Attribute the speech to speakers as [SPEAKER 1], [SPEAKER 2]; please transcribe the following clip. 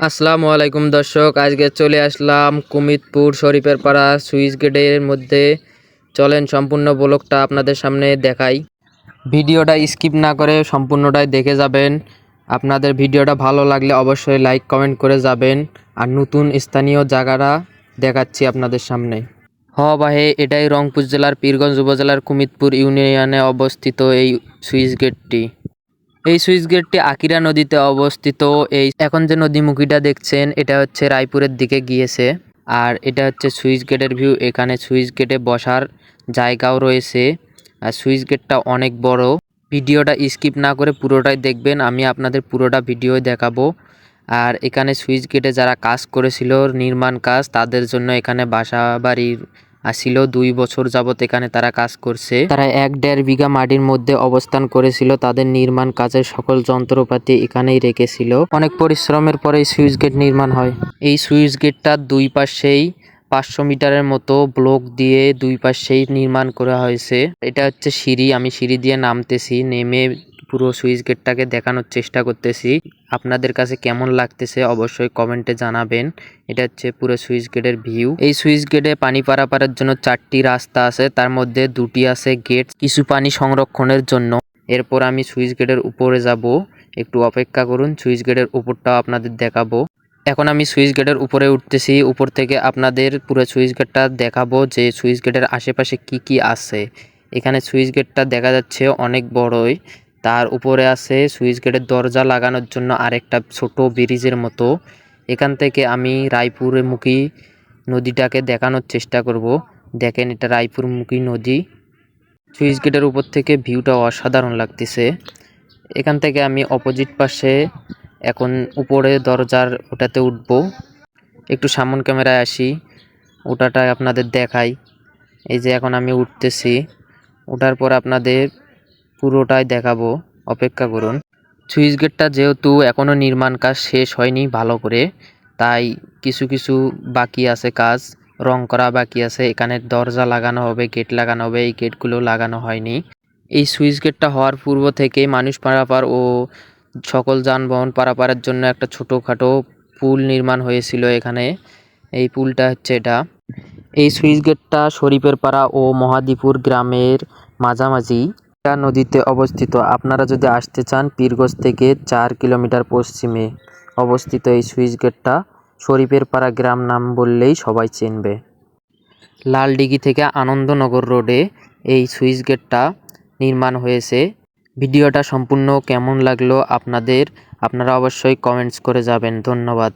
[SPEAKER 1] আসসালামু আলাইকুম দর্শক, আজকে চলে আসলাম কুমিতপুর শরীফের পাড়া সুইচ গেটের মধ্যে। চলেন সম্পূর্ণ ব্লকটা আপনাদের সামনে দেখাই। ভিডিওটা স্কিপ না করে সম্পূর্ণটাই দেখে যাবেন। আপনাদের ভিডিওটা ভালো লাগলে অবশ্যই লাইক, কমেন্ট করে যাবেন। আর নতুন স্থানীয় জায়গাটা দেখাচ্ছি আপনাদের সামনে। হ বাহে এটাই রংপুর জেলার পীরগঞ্জ উপজেলার কুমিতপুর ইউনিয়নে অবস্থিত এই সুইচ গেটটি। এই সুইচ গেটটি আকিরা নদীতে অবস্থিত। এই এখন যে নদীমুখীটা দেখছেন, এটা হচ্ছে রায়পুরের দিকে গিয়েছে। আর এটা হচ্ছে সুইচ গেটের ভিউ। এখানে সুইচ গেটে বসার জায়গাও রয়েছে। আর সুইচ গেটটা অনেক বড়। ভিডিওটা স্কিপ না করে পুরোটাই দেখবেন, আমি আপনাদের পুরোটা ভিডিও দেখাবো। আর এখানে সুইচ গেটে যারা কাজ করেছিল, নির্মাণ কাজ, তাদের জন্য এখানে বাসা বাড়ির আসিল দুই বছর যাবত এখানে তারা কাজ করছে। তারা এক দেড় বিঘা মাটির মধ্যে অবস্থান করেছিল। তাদের নির্মাণ কাজের সকল যন্ত্রপাতি এখানেই রেখেছিল। অনেক পরিশ্রমের পরে সুইচ গেট নির্মাণ হয়। এই সুইচ গেটটার দুই পাশেই পাঁচশো মিটারের মতো ব্লক দিয়ে দুই পাশেই নির্মাণ করা হয়েছে। এটা হচ্ছে সিঁড়ি আমি সিঁড়ি দিয়ে নামতেছি নেমে পুরো সুইচ গেটটাকে দেখানোর চেষ্টা করতেছি। আপনাদের কাছে কেমন লাগতেছে অবশ্যই কমেন্টে জানাবেন। এটা হচ্ছে পুরো সুইচ গেটের ভিউ। এই সুইচ গেটে পানি পারাপারের জন্য চারটি রাস্তা আছে। তার মধ্যে দুটি আছে গেট। কিছু পানি সংরক্ষণের জন্য। এরপর আমি সুইচ গেটের উপরে যাব। একটু অপেক্ষা করুন, সুইচ গেটের উপরটাও আপনাদের দেখাবো। এখন আমি সুইচ গেটের উপরে উঠতেছি। উপর থেকে আপনাদের পুরো সুইচ গেটটা দেখাবো যে সুইচ গেটের আশেপাশে কি কি আছে। এখানে সুইচ গেটটা দেখা যাচ্ছে অনেক বড়ই। তার উপরে আছে সুইচ গেটের দরজা লাগানোর জন্য আরেকটা ছোট ব্রিজের মতো। এখান থেকে আমি রায়পুরমুখী নদীটাকে দেখানোর চেষ্টা করব। দেখেন এটা রায়পুরমুখী নদী। সুইচ গেটের উপর থেকে ভিউটা অসাধারণ লাগতেছে। এখান থেকে আমি অপোজিট পাশে এখন উপরে দরজার ওটাতে উঠব। একটু সামন ক্যামেরায় আসি ওটাটা আপনাদের দেখাই। এই যে এখন আমি উঠতেছি। ওঠার পর আপনাদের পুরোটাই দেখাবো, অপেক্ষা করুন। সুইচ গেটটা যেহেতু এখনও নির্মাণ কাজ শেষ হয়নি ভালো করে, তাই কিছু কিছু বাকি আছে কাজ, রং করা বাকি আছে, এখানে দরজা লাগানো হবে, গেট লাগানো হবে, এই গেটগুলো লাগানো হয়নি। এই সুইচ গেটটা হওয়ার পূর্ব থেকে মানুষ পারাপার ও সকল যানবাহন পারাপারের জন্য একটা ছোটোখাটো পুল নির্মাণ হয়েছিল এখানে, এই পুলটা হচ্ছে এটা। এই সুইচ গেটটা শরীফের পাড়া ও মহাদীপুর গ্রামের মাঝামাঝি এটা নদীতে অবস্থিত। আপনারা যদি আসতে চান পীরগঞ্জ থেকে চার কিলোমিটার পশ্চিমে অবস্থিত এই সুইচ গেটটা শরীফের পাড়া গ্রাম নাম বললেই সবাই চিনবে। লালডিঘি থেকে আনন্দনগর রোডে এই সুইচ গেটটা নির্মাণ হয়েছে। ভিডিওটা সম্পূর্ণ কেমন লাগল আপনাদের, আপনারা অবশ্যই কমেন্টস করে যাবেন। ধন্যবাদ।